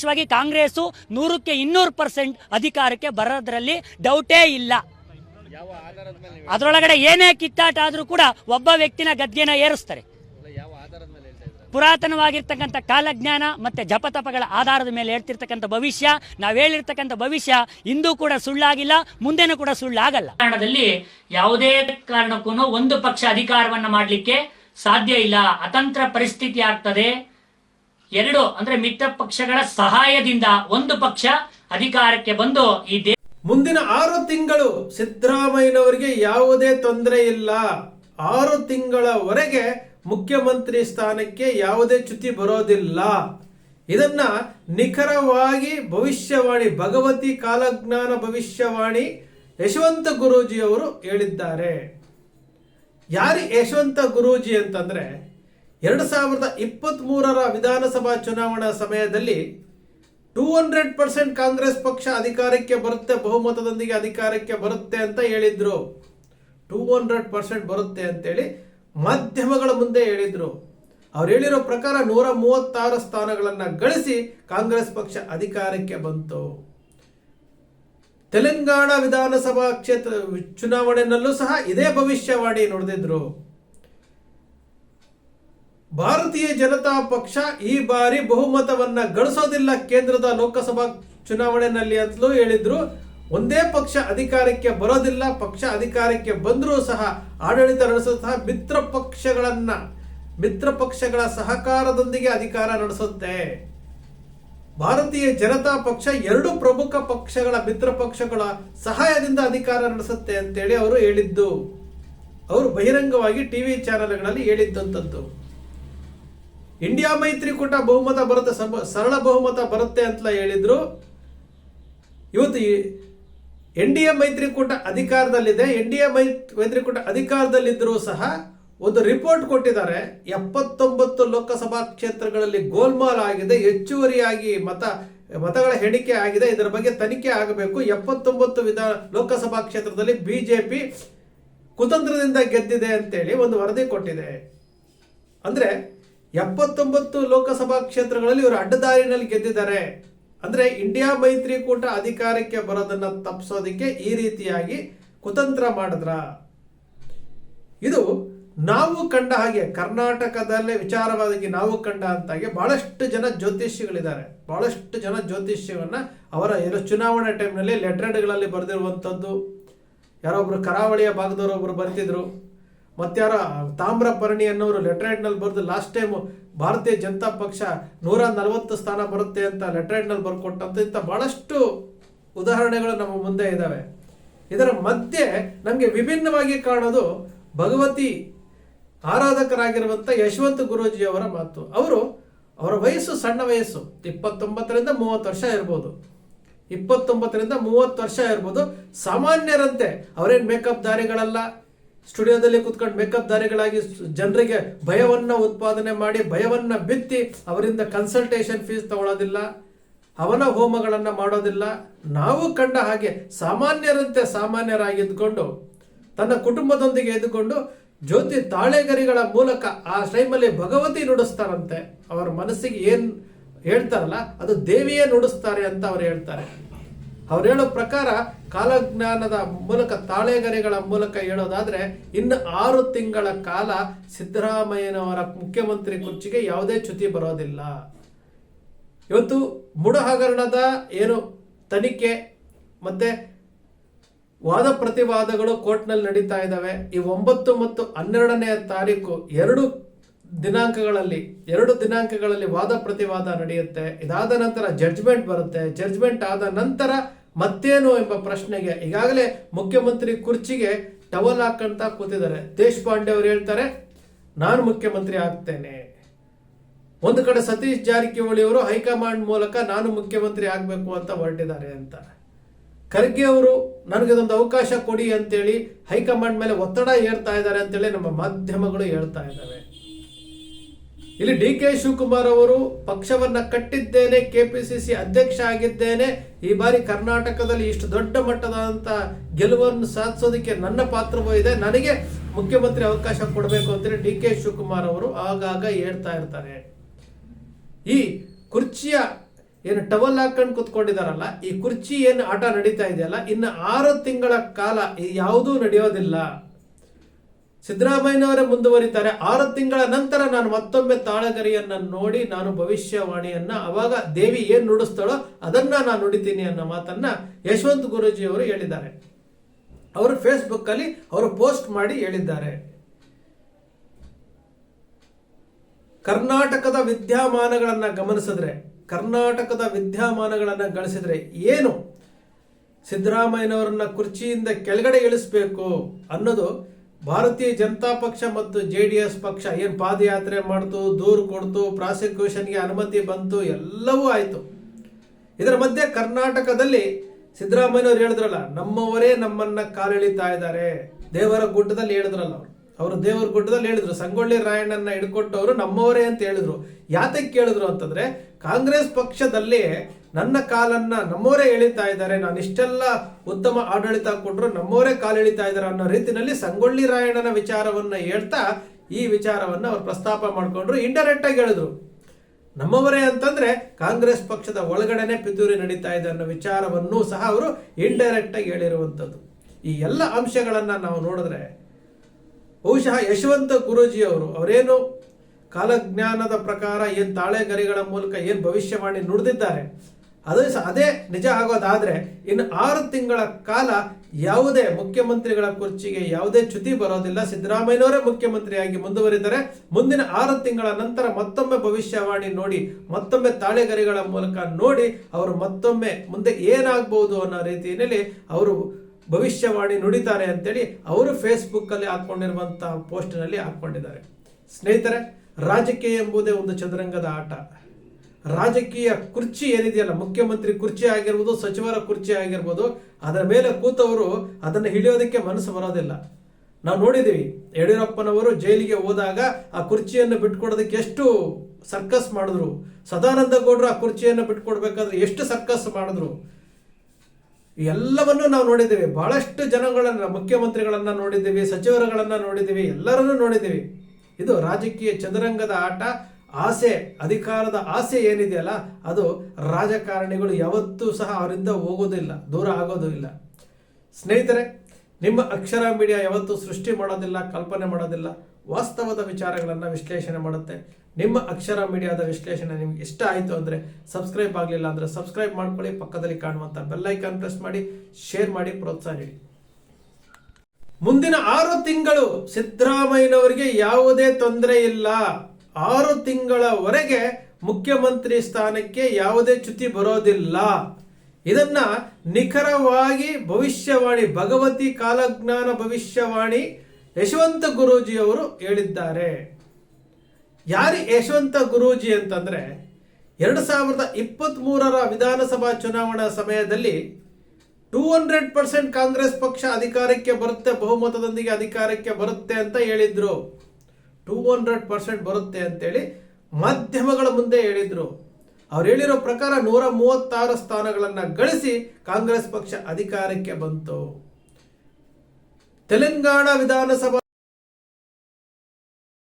ವಿಶೇಷವಾಗಿ ಕಾಂಗ್ರೆಸ್ಸು ನೂರಕ್ಕೆ ಇನ್ನೂರು ಪರ್ಸೆಂಟ್ ಅಧಿಕಾರಕ್ಕೆ ಬರೋದ್ರಲ್ಲಿ ಡೌಟೇ ಇಲ್ಲ. ಅದರೊಳಗಡೆ ಏನೇ ಕಿತ್ತಾಟ ಆದ್ರೂ ಕೂಡ ಒಬ್ಬ ವ್ಯಕ್ತಿನ ಗದ್ಗೆನ ಏರಿಸ್ತಾರೆ. ಪುರಾತನವಾಗಿರ್ತಕ್ಕಂಥ ಕಾಲಜ್ಞಾನ ಮತ್ತೆ ಜಪತಪಗಳ ಆಧಾರದ ಮೇಲೆ ಹೇಳ್ತಿರ್ತಕ್ಕಂಥ ಭವಿಷ್ಯ, ನಾವು ಹೇಳಿರ್ತಕ್ಕಂಥ ಭವಿಷ್ಯ ಇಂದೂ ಕೂಡ ಸುಳ್ಳಾಗಿಲ್ಲ, ಮುಂದೆನೂ ಕೂಡ ಸುಳ್ಳಾಗಲ್ಲ. ಕಾರಣದಲ್ಲಿ ಯಾವುದೇ ಕಾರಣಕ್ಕೂ ಒಂದು ಪಕ್ಷ ಅಧಿಕಾರವನ್ನ ಮಾಡಲಿಕ್ಕೆ ಸಾಧ್ಯ ಇಲ್ಲ. ಅತಂತ್ರ ಪರಿಸ್ಥಿತಿ ಆಗ್ತದೆ. ಎರಡು ಅಂದ್ರೆ ಮಿತ್ರ ಪಕ್ಷಗಳ ಸಹಾಯದಿಂದ ಒಂದು ಪಕ್ಷ ಅಧಿಕಾರಕ್ಕೆ ಬಂದು ಈ ದೇ ಮುಂದಿನ ಆರು ತಿಂಗಳು ಸಿದ್ದರಾಮಯ್ಯನವರಿಗೆ ಯಾವುದೇ ತೊಂದರೆ ಇಲ್ಲ. ಆರು ತಿಂಗಳವರೆಗೆ ಮುಖ್ಯಮಂತ್ರಿ ಸ್ಥಾನಕ್ಕೆ ಯಾವುದೇ ಚ್ಯುತಿ ಬರೋದಿಲ್ಲ. ಇದನ್ನ ನಿಖರವಾಗಿ ಭವಿಷ್ಯವಾಣಿ, ಭಗವತಿ ಕಾಲಜ್ಞಾನ ಭವಿಷ್ಯವಾಣಿ ಯಶವಂತ ಗುರೂಜಿ ಅವರು ಹೇಳಿದ್ದಾರೆ. ಯಾರು ಯಶವಂತ ಗುರೂಜಿ ಅಂತಂದ್ರೆ ಎರಡು ಸಾವಿರದ ಇಪ್ಪತ್ತ್ ಮೂರರ ವಿಧಾನಸಭಾ ಚುನಾವಣಾ ಸಮಯದಲ್ಲಿ ಟೂ ಹಂಡ್ರೆಡ್ ಪರ್ಸೆಂಟ್ ಕಾಂಗ್ರೆಸ್ ಪಕ್ಷ ಅಧಿಕಾರಕ್ಕೆ ಬರುತ್ತೆ, ಬಹುಮತದೊಂದಿಗೆ ಅಧಿಕಾರಕ್ಕೆ ಬರುತ್ತೆ ಅಂತ ಹೇಳಿದ್ರು. ಟೂ ಹಂಡ್ರೆಡ್ ಪರ್ಸೆಂಟ್ ಬರುತ್ತೆ ಅಂತೇಳಿ ಮಾಧ್ಯಮಗಳ ಮುಂದೆ ಹೇಳಿದ್ರು. ಅವ್ರು ಹೇಳಿರೋ ಪ್ರಕಾರ ನೂರ ಮೂವತ್ತಾರು ಸ್ಥಾನಗಳನ್ನು ಗಳಿಸಿ ಕಾಂಗ್ರೆಸ್ ಪಕ್ಷ ಅಧಿಕಾರಕ್ಕೆ ಬಂತು. ತೆಲಂಗಾಣ ವಿಧಾನಸಭಾ ಕ್ಷೇತ್ರ ಚುನಾವಣೆಯಲ್ಲೂ ಸಹ ಇದೇ ಭವಿಷ್ಯವಾಣಿ ನುಡಿದಿದ್ರು. ಭಾರತೀಯ ಜನತಾ ಪಕ್ಷ ಈ ಬಾರಿ ಬಹುಮತವನ್ನ ಗಳಿಸೋದಿಲ್ಲ ಕೇಂದ್ರದ ಲೋಕಸಭಾ ಚುನಾವಣೆಯಲ್ಲಿ ಅಂತಲೂ ಹೇಳಿದ್ರು. ಒಂದೇ ಪಕ್ಷ ಅಧಿಕಾರಕ್ಕೆ ಬರೋದಿಲ್ಲ, ಪಕ್ಷ ಅಧಿಕಾರಕ್ಕೆ ಬಂದರೂ ಸಹ ಆಡಳಿತ ನಡೆಸುವಂತಹ ಸಹ ಮಿತ್ರ ಪಕ್ಷಗಳನ್ನ, ಮಿತ್ರ ಪಕ್ಷಗಳ ಸಹಕಾರದೊಂದಿಗೆ ಅಧಿಕಾರ ನಡೆಸುತ್ತೆ. ಭಾರತೀಯ ಜನತಾ ಪಕ್ಷ ಎರಡು ಪ್ರಮುಖ ಪಕ್ಷಗಳ ಮಿತ್ರ ಪಕ್ಷಗಳ ಸಹಾಯದಿಂದ ಅಧಿಕಾರ ನಡೆಸುತ್ತೆ ಅಂತೇಳಿ ಅವರು ಹೇಳಿದ್ದು. ಅವರು ಬಹಿರಂಗವಾಗಿ ಟಿವಿ ಚಾನೆಲ್ಗಳಲ್ಲಿ ಹೇಳಿದ್ದಂಥದ್ದು ಇಂಡಿಯಾ ಮೈತ್ರಿಕೂಟ ಬಹುಮತ ಬರುತ್ತೆ ಸರಳ ಬಹುಮತ ಬರುತ್ತೆ ಅಂತ ಹೇಳಿದ್ರು. ಇವತ್ತು ಎನ್ ಡಿ ಎ ಮೈತ್ರಿಕೂಟ ಅಧಿಕಾರದಲ್ಲಿದೆ. ಎನ್ ಡಿ ಎ ಮೈತ್ರಿಕೂಟ ಅಧಿಕಾರದಲ್ಲಿದ್ದರೂ ಸಹ ಒಂದು ರಿಪೋರ್ಟ್ ಕೊಟ್ಟಿದ್ದಾರೆ. ಎಪ್ಪತ್ತೊಂಬತ್ತು ಲೋಕಸಭಾ ಕ್ಷೇತ್ರಗಳಲ್ಲಿ ಗೋಲ್ಮಾಲ್ ಆಗಿದೆ, ಹೆಚ್ಚುವರಿಯಾಗಿ ಮತ, ಮತಗಳ ಎಣಿಕೆ ಆಗಿದೆ. ಇದರ ಬಗ್ಗೆ ತನಿಖೆ ಆಗಬೇಕು. ಎಪ್ಪತ್ತೊಂಬತ್ತು ವಿಧ, ಲೋಕಸಭಾ ಕ್ಷೇತ್ರದಲ್ಲಿ ಬಿಜೆಪಿ ಕುತಂತ್ರದಿಂದ ಗೆದ್ದಿದೆ ಅಂತೇಳಿ ಒಂದು ವರದಿ ಕೊಟ್ಟಿದೆ. ಅಂದ್ರೆ ಎಪ್ಪತ್ತೊಂಬತ್ತು ಲೋಕಸಭಾ ಕ್ಷೇತ್ರಗಳಲ್ಲಿ ಇವರು ಅಡ್ಡದಾರಿನಲ್ಲಿ ಗೆದ್ದಿದ್ದಾರೆ. ಅಂದ್ರೆ ಇಂಡಿಯಾ ಮೈತ್ರಿಕೂಟ ಅಧಿಕಾರಕ್ಕೆ ಬರೋದನ್ನ ತಪ್ಪಿಸೋದಕ್ಕೆ ಈ ರೀತಿಯಾಗಿ ಕುತಂತ್ರ ಮಾಡಿದ್ರ. ಇದು ನಾವು ಕಂಡ ಹಾಗೆ ಕರ್ನಾಟಕದಲ್ಲೇ ವಿಚಾರವಾಗಿ ನಾವು ಕಂಡ ಅಂತಾಗೆ ಬಹಳಷ್ಟು ಜನ ಜ್ಯೋತಿಷಿಗಳಿದ್ದಾರೆ ಬಹಳಷ್ಟು ಜನ ಜ್ಯೋತಿಷ್ಯವನ್ನ ಅವರ ಏನೋ ಚುನಾವಣೆ ಟೈಮ್ನಲ್ಲಿ ಲೆಟ್ರೆಡ್ಗಳಲ್ಲಿ ಬರೆದಿರುವಂಥದ್ದು. ಯಾರೊಬ್ರು ಕರಾವಳಿಯ ಭಾಗದವರು ಒಬ್ರು ಬರ್ತಿದ್ರು. ಮತ್ತಾರ ತಾಮ್ರಪರ್ಣಿ ಅನ್ನೋರು ಲೆಟ್ರೈಟ್ನಲ್ಲಿ ಬರೆದು ಲಾಸ್ಟ್ ಟೈಮ್ ಭಾರತೀಯ ಜನತಾ ಪಕ್ಷ ನೂರ ನಲವತ್ತು ಸ್ಥಾನ ಬರುತ್ತೆ ಅಂತ ಲೆಟರ್ನಲ್ಲಿ ಬರ್ಕೊಟ್ಟಂತ ಇಂಥ ಬಹಳಷ್ಟು ಉದಾಹರಣೆಗಳು ನಮ್ಮ ಮುಂದೆ ಇದ್ದಾವೆ ಇದರ ಮಧ್ಯೆ ನಮಗೆ ವಿಭಿನ್ನವಾಗಿ ಕಾಣೋದು ಭಗವತಿ ಆರಾಧಕರಾಗಿರುವಂಥ ಯಶವಂತ ಗುರೂಜಿ ಅವರ ಮಾತು. ಅವರು ಅವರ ವಯಸ್ಸು ಸಣ್ಣ ವಯಸ್ಸು, ಇಪ್ಪತ್ತೊಂಬತ್ತರಿಂದ ಮೂವತ್ತು ವರ್ಷ ಇರ್ಬೋದು. ಇಪ್ಪತ್ತೊಂಬತ್ತರಿಂದ ಮೂವತ್ತು ವರ್ಷ ಇರ್ಬೋದು. ಸಾಮಾನ್ಯರಂತೆ ಅವರೇನು ಮೇಕಪ್ ದಾರಿಗಳಲ್ಲ ಸ್ಟುಡಿಯೋದಲ್ಲಿ ಕುತ್ಕೊಂಡು ಮೇಕಪ್ ದಾರಿಗಳಾಗಿ ಜನರಿಗೆ ಭಯವನ್ನು ಉತ್ಪಾದನೆ ಮಾಡಿ, ಭಯವನ್ನು ಬಿತ್ತಿ ಅವರಿಂದ ಕನ್ಸಲ್ಟೇಷನ್ ಫೀಸ್ ತಗೊಳ್ಳೋದಿಲ್ಲ ಅವನ ಹೋಮಗಳನ್ನು ಮಾಡೋದಿಲ್ಲ. ನಾವು ಕಂಡ ಹಾಗೆ ಸಾಮಾನ್ಯರಂತೆ ಸಾಮಾನ್ಯರಾಗಿದ್ದುಕೊಂಡು, ತನ್ನ ಕುಟುಂಬದೊಂದಿಗೆ ಇದ್ದುಕೊಂಡು ಜ್ಯೋತಿ ತಾಳೆಗರಿಗಳ ಮೂಲಕ ಆ ಟೈಮಲ್ಲಿ ಭಗವತಿ ನುಡಿಸ್ತಾರಂತೆ. ಅವರ ಮನಸ್ಸಿಗೆ ಏನು ಹೇಳ್ತಾರಲ್ಲ, ಅದು ದೇವಿಯೇ ನುಡಿಸ್ತಾರೆ ಅಂತ ಅವ್ರು ಹೇಳ್ತಾರೆ. ಅವ್ರು ಹೇಳೋ ಪ್ರಕಾರ ಕಾಲಜ್ಞಾನದ ಮೂಲಕ ತಾಳೆಗರೆಗಳ ಮೂಲಕ ಹೇಳೋದಾದ್ರೆ ಇನ್ನು ಆರು ತಿಂಗಳ ಕಾಲ ಸಿದ್ದರಾಮಯ್ಯನವರ ಮುಖ್ಯಮಂತ್ರಿ ಕುರ್ಚಿಗೆ ಯಾವುದೇ ಚ್ಯುತಿ ಬರೋದಿಲ್ಲ. ಇವತ್ತು ಮುಡ ಹಗರಣದ ಏನು ತನಿಖೆ ಮತ್ತೆ ವಾದ ಪ್ರತಿವಾದಗಳು ಕೋರ್ಟ್ನಲ್ಲಿ ನಡೀತಾ ಇದ್ದಾವೆ. ಈ ಒಂಬತ್ತು ಮತ್ತು ಹನ್ನೆರಡನೇ ತಾರೀಕು ಎರಡು ದಿನಾಂಕಗಳಲ್ಲಿ ಎರಡು ದಿನಾಂಕಗಳಲ್ಲಿ ವಾದ ಪ್ರತಿವಾದ ನಡೆಯುತ್ತೆ. ಇದಾದ ನಂತರ ಜಡ್ಜ್ಮೆಂಟ್ ಬರುತ್ತೆ. ಜಡ್ಜ್ಮೆಂಟ್ ಆದ ನಂತರ ಮತ್ತೇನು ಎಂಬ ಪ್ರಶ್ನೆಗೆ ಈಗಾಗಲೇ ಮುಖ್ಯಮಂತ್ರಿ ಕುರ್ಚಿಗೆ ಟವಲ್ ಹಾಕಂತ ಕೂತಿದ್ದಾರೆ. ದೇಶಪಾಂಡೆ ಅವರು ಹೇಳ್ತಾರೆ, ನಾನು ಮುಖ್ಯಮಂತ್ರಿ ಆಗ್ತೇನೆ. ಒಂದು ಕಡೆ ಸತೀಶ್ ಜಾರಕಿಹೊಳಿ ಅವರು ಹೈಕಮಾಂಡ್ ಮೂಲಕ ನಾನು ಮುಖ್ಯಮಂತ್ರಿ ಆಗಬೇಕು ಅಂತ ಹೊರಟಿದ್ದಾರೆ ಅಂತ. ಖರ್ಗೆ ಅವರು, ನನಗೆ ನನಗಿದೊಂದು ಅವಕಾಶ ಕೊಡಿ ಅಂತೇಳಿ ಹೈಕಮಾಂಡ್ ಮೇಲೆ ಒತ್ತಡ ಏರ್ತಾ ಇದ್ದಾರೆ ಅಂತೇಳಿ ನಮ್ಮ ಮಾಧ್ಯಮಗಳು ಹೇಳ್ತಾ ಇದ್ದಾವೆ. ಇಲ್ಲಿ ಡಿ ಕೆ ಶಿವಕುಮಾರ್ ಅವರು, ಪಕ್ಷವನ್ನ ಕಟ್ಟಿದ್ದೇನೆ, ಕೆಪಿಸಿಸಿ ಅಧ್ಯಕ್ಷ ಆಗಿದ್ದೇನೆ, ಈ ಬಾರಿ ಕರ್ನಾಟಕದಲ್ಲಿ ಇಷ್ಟು ದೊಡ್ಡ ಮಟ್ಟದಂತ ಗೆಲುವನ್ನು ಸಾಧಿಸೋದಕ್ಕೆ ನನ್ನ ಪಾತ್ರವೂ ಇದೆ. ನನಗೆ ಮುಖ್ಯಮಂತ್ರಿ ಅವಕಾಶ ಕೊಡಬೇಕು ಅಂತೇಳಿ ಡಿ ಕೆ ಶಿವಕುಮಾರ್ ಅವರು ಆಗಾಗ ಹೇಳ್ತಾ ಇರ್ತಾರೆ. ಈ ಕುರ್ಚಿಯ ಏನು ಟವಲ್ ಹಾಕೊಂಡು ಕುತ್ಕೊಂಡಿದಾರಲ್ಲ ಈ ಕುರ್ಚಿ ಏನು ಆಟ ನಡೀತಾ ಇದೆಯಲ್ಲ, ಇನ್ನು ಆರು ತಿಂಗಳ ಕಾಲ ಯಾವುದೂ ನಡೆಯೋದಿಲ್ಲ. ಸಿದ್ದರಾಮಯ್ಯನವರೇ ಮುಂದುವರಿತಾರೆ. ಆರು ತಿಂಗಳ ನಂತರ ನಾನು ಮತ್ತೊಮ್ಮೆ ತಾಳಗರಿಯನ್ನು ನೋಡಿ ನಾನು ಭವಿಷ್ಯವಾಣಿಯನ್ನ ಅವಾಗ ದೇವಿ ಏನು ನುಡಿಸ್ತಾಳೋ ಅದನ್ನ ನಾನು ನುಡಿತೀನಿ ಅನ್ನೋ ಮಾತನ್ನ ಯಶವಂತ್ ಗುರೂಜಿ ಅವರು ಹೇಳಿದ್ದಾರೆ. ಅವರು ಫೇಸ್ಬುಕ್ ಅಲ್ಲಿ ಅವರು ಪೋಸ್ಟ್ ಮಾಡಿ ಹೇಳಿದ್ದಾರೆ. ಕರ್ನಾಟಕದ ವಿದ್ಯಮಾನಗಳನ್ನು ಗಮನಿಸಿದ್ರೆ, ಕರ್ನಾಟಕದ ವಿದ್ಯಮಾನಗಳನ್ನು ಗಳಿಸಿದ್ರೆ ಏನು? ಸಿದ್ದರಾಮಯ್ಯನವರನ್ನ ಕುರ್ಚಿಯಿಂದ ಕೆಳಗಡೆ ಇಳಿಸ್ಬೇಕು ಅನ್ನೋದು ಭಾರತೀಯ ಜನತಾ ಪಕ್ಷ ಮತ್ತು ಜೆ ಡಿ ಎಸ್ ಪಕ್ಷ ಏನು ಪಾದಯಾತ್ರೆ ಮಾಡ್ತು, ದೂರು ಕೊಡ್ತು, ಪ್ರಾಸಿಕ್ಯೂಷನ್ಗೆ ಅನುಮತಿ ಬಂತು, ಎಲ್ಲವೂ ಆಯಿತು. ಇದರ ಮಧ್ಯೆ ಕರ್ನಾಟಕದಲ್ಲಿ ಸಿದ್ದರಾಮಯ್ಯನವರು ಹೇಳಿದ್ರಲ್ಲ, ನಮ್ಮವರೇ ನಮ್ಮನ್ನ ಕಾಲೆಳಿತಾ ಇದ್ದಾರೆ. ದೇವರ ಗುಡ್ಡದಲ್ಲಿ ಹೇಳಿದ್ರಲ್ಲ ಅವರು. ಅವರು ದೇವರ ಗುಡ್ಡದಲ್ಲಿ ಹೇಳಿದ್ರು. ಸಂಗೊಳ್ಳಿ ರಾಯಣ್ಣನ ಹಿಡ್ಕೊಟ್ಟವರು ನಮ್ಮವರೇ ಅಂತ ಹೇಳಿದ್ರು. ಯಾತಕ್ಕೆ ಕೇಳಿದ್ರು ಅಂತಂದ್ರೆ, ಕಾಂಗ್ರೆಸ್ ಪಕ್ಷದಲ್ಲಿ ನನ್ನ ಕಾಲನ್ನ ನಮ್ಮವರೇ ಎಳಿತಾ ಇದ್ದಾರೆ, ನಾನು ಇಷ್ಟೆಲ್ಲ ಉತ್ತಮ ಆಡಳಿತ ಕೊಟ್ಟರು ನಮ್ಮವರೇ ಕಾಲೆಳಿತಾ ಇದ್ದಾರೆ ಅನ್ನೋ ರೀತಿನಲ್ಲಿ ಸಂಗೊಳ್ಳಿ ರಾಯಣ್ಣನ ವಿಚಾರವನ್ನ ಹೇಳ್ತಾ ಈ ವಿಚಾರವನ್ನ ಅವ್ರು ಪ್ರಸ್ತಾಪ ಮಾಡಿಕೊಂಡ್ರು. ಇಂಡೈರೆಕ್ಟ್ ಆಗಿ ಹೇಳಿದ್ರು. ನಮ್ಮವರೇ ಅಂತಂದ್ರೆ ಕಾಂಗ್ರೆಸ್ ಪಕ್ಷದ ಒಳಗಡೆನೆ ಪಿತೂರಿ ನಡೀತಾ ಇದೆ ಅನ್ನೋ ವಿಚಾರವನ್ನು ಸಹ ಅವರು ಇಂಡೈರೆಕ್ಟ್ ಆಗಿ ಹೇಳಿರುವಂಥದ್ದು. ಈ ಎಲ್ಲ ಅಂಶಗಳನ್ನ ನಾವು ನೋಡಿದ್ರೆ ಬಹುಶಃ ಯಶವಂತ ಗುರೂಜಿ ಅವರು ಅವರೇನು ಕಾಲಜ್ಞಾನದ ಪ್ರಕಾರ ಏನ್ ತಾಳೆಗರಿಗಳ ಮೂಲಕ ಏನ್ ಭವಿಷ್ಯವಾಣಿ ನುಡಿದಿದ್ದಾರೆ ಅದೇ ಅದೇ ನಿಜ ಆಗೋದಾದ್ರೆ ಇನ್ನು ಆರು ತಿಂಗಳ ಕಾಲ ಯಾವುದೇ ಮುಖ್ಯಮಂತ್ರಿಗಳ ಕುರ್ಚಿಗೆ ಯಾವುದೇ ಚ್ಯುತಿ ಬರೋದಿಲ್ಲ. ಸಿದ್ದರಾಮಯ್ಯನವರೇ ಮುಖ್ಯಮಂತ್ರಿಯಾಗಿ ಮುಂದುವರಿದರೆ ಮುಂದಿನ ಆರು ತಿಂಗಳ ನಂತರ ಮತ್ತೊಮ್ಮೆ ಭವಿಷ್ಯವಾಣಿ ನೋಡಿ, ಮತ್ತೊಮ್ಮೆ ತಾಳೆಗರಿಗಳ ಮೂಲಕ ನೋಡಿ ಅವರು ಮತ್ತೊಮ್ಮೆ ಮುಂದೆ ಏನಾಗಬಹುದು ಅನ್ನೋ ರೀತಿಯಲ್ಲಿ ಅವರು ಭವಿಷ್ಯವಾಣಿ ನುಡಿತಾರೆ ಅಂತೇಳಿ ಅವರು ಫೇಸ್ಬುಕ್ಕಲ್ಲಿ ಹಾಕೊಂಡಿರುವಂತಹ ಪೋಸ್ಟ್ನಲ್ಲಿ ಹಾಕೊಂಡಿದ್ದಾರೆ. ಸ್ನೇಹಿತರೆ, ರಾಜಕೀಯ ಎಂಬುದೇ ಒಂದು ಚದುರಂಗದ ಆಟ. ರಾಜಕೀಯ ಕುರ್ಚಿ ಏನಿದೆಯಲ್ಲ, ಮುಖ್ಯಮಂತ್ರಿ ಕುರ್ಚಿ ಆಗಿರ್ಬೋದು, ಸಚಿವರ ಕುರ್ಚಿ ಆಗಿರ್ಬೋದು, ಅದರ ಮೇಲೆ ಕೂತವರು ಅದನ್ನು ಹಿಡಿಯೋದಕ್ಕೆ ಮನಸ್ಸು ಬರೋದಿಲ್ಲ. ನಾವು ನೋಡಿದ್ದೀವಿ ಯಡಿಯೂರಪ್ಪನವರು ಜೈಲಿಗೆ ಹೋದಾಗ ಆ ಕುರ್ಚಿಯನ್ನು ಬಿಟ್ಕೊಡೋದಕ್ಕೆ ಎಷ್ಟು ಸರ್ಕಸ್ ಮಾಡಿದ್ರು. ಸದಾನಂದ ಗೌಡರು ಆ ಕುರ್ಚಿಯನ್ನು ಬಿಟ್ಕೊಡ್ಬೇಕಾದ್ರೆ ಎಷ್ಟು ಸರ್ಕಸ್ ಮಾಡಿದ್ರು. ಎಲ್ಲವನ್ನೂ ನಾವು ನೋಡಿದ್ದೀವಿ ಬಹಳಷ್ಟು ಜನಗಳನ್ನ, ಮುಖ್ಯಮಂತ್ರಿಗಳನ್ನ ನೋಡಿದ್ದೀವಿ ಸಚಿವರುಗಳನ್ನ ನೋಡಿದ್ದೀವಿ ಎಲ್ಲರನ್ನೂ ನೋಡಿದ್ದೀವಿ ಇದು ರಾಜಕೀಯ ಚದುರಂಗದ ಆಟ. ಆಸೆ, ಅಧಿಕಾರದ ಆಸೆ ಏನಿದೆಯಲ್ಲ, ಅದು ರಾಜಕಾರಣಿಗಳು ಯಾವತ್ತೂ ಸಹ ಅವರಿಂದ ಹೋಗೋದಿಲ್ಲ, ದೂರ ಆಗೋದು ಇಲ್ಲ ಸ್ನೇಹಿತರೆ, ನಿಮ್ಮ ಅಕ್ಷರ ಮೀಡಿಯಾ ಯಾವತ್ತೂ ಸೃಷ್ಟಿ ಮಾಡೋದಿಲ್ಲ, ಕಲ್ಪನೆ ಮಾಡೋದಿಲ್ಲ. ವಾಸ್ತವದ ವಿಚಾರಗಳನ್ನು ವಿಶ್ಲೇಷಣೆ ಮಾಡುತ್ತೆ. ನಿಮ್ಮ ಅಕ್ಷರ ಮೀಡಿಯಾದ ವಿಶ್ಲೇಷಣೆ ನಿಮ್ಗೆ ಇಷ್ಟ ಆಯಿತು ಅಂದರೆ ಸಬ್ಸ್ಕ್ರೈಬ್ ಆಗಲಿಲ್ಲ ಅಂದರೆ ಸಬ್ಸ್ಕ್ರೈಬ್ ಮಾಡ್ಕೊಳ್ಳಿ, ಪಕ್ಕದಲ್ಲಿ ಕಾಣುವಂಥ ಬೆಲ್ಲೈಕಾನ್ ಪ್ರೆಸ್ ಮಾಡಿ, ಶೇರ್ ಮಾಡಿ, ಪ್ರೋತ್ಸಾಹ ಮುಂದಿನ ಆರು ತಿಂಗಳು ಸಿದ್ದರಾಮಯ್ಯನವರಿಗೆ ಯಾವುದೇ ತೊಂದರೆ ಇಲ್ಲ. ಆರು ತಿಂಗಳವರೆಗೆ ಮುಖ್ಯಮಂತ್ರಿ ಸ್ಥಾನಕ್ಕೆ ಯಾವುದೇ ಚ್ಯುತಿ ಬರೋದಿಲ್ಲ. ಇದನ್ನ ನಿಖರವಾಗಿ ಭವಿಷ್ಯವಾಣಿ, ಭಗವತಿ ಕಾಲಜ್ಞಾನ ಭವಿಷ್ಯವಾಣಿ ಯಶವಂತ ಗುರೂಜಿ ಅವರು ಹೇಳಿದ್ದಾರೆ. ಯಾರು ಯಶವಂತ ಗುರೂಜಿ ಅಂತಂದ್ರೆ, ಎರಡು ಸಾವಿರದ ಇಪ್ಪತ್ತ್ ಮೂರರ ವಿಧಾನಸಭಾ ಚುನಾವಣಾ ಸಮಯದಲ್ಲಿ ಟೂ ಹಂಡ್ರೆಡ್ ಪರ್ಸೆಂಟ್ ಕಾಂಗ್ರೆಸ್ ಪಕ್ಷ ಅಧಿಕಾರಕ್ಕೆ ಬರುತ್ತೆ, ಬಹುಮತದೊಂದಿಗೆ ಅಧಿಕಾರಕ್ಕೆ ಬರುತ್ತೆ ಅಂತ ಹೇಳಿದ್ರು. ಟೂ ಹಂಡ್ರೆಡ್ ಪರ್ಸೆಂಟ್ ಬರುತ್ತೆ ಅಂತೇಳಿ ಮಾಧ್ಯಮಗಳ ಮುಂದೆ ಹೇಳಿದ್ರು. ಅವ್ರು ಹೇಳಿರೋ ಪ್ರಕಾರ ನೂರ ಮೂವತ್ತಾರು ಸ್ಥಾನಗಳನ್ನ ಗಳಿಸಿ ಕಾಂಗ್ರೆಸ್ ಪಕ್ಷ ಅಧಿಕಾರಕ್ಕೆ ಬಂತು. ತೆಲಂಗಾಣ ವಿಧಾನಸಭಾ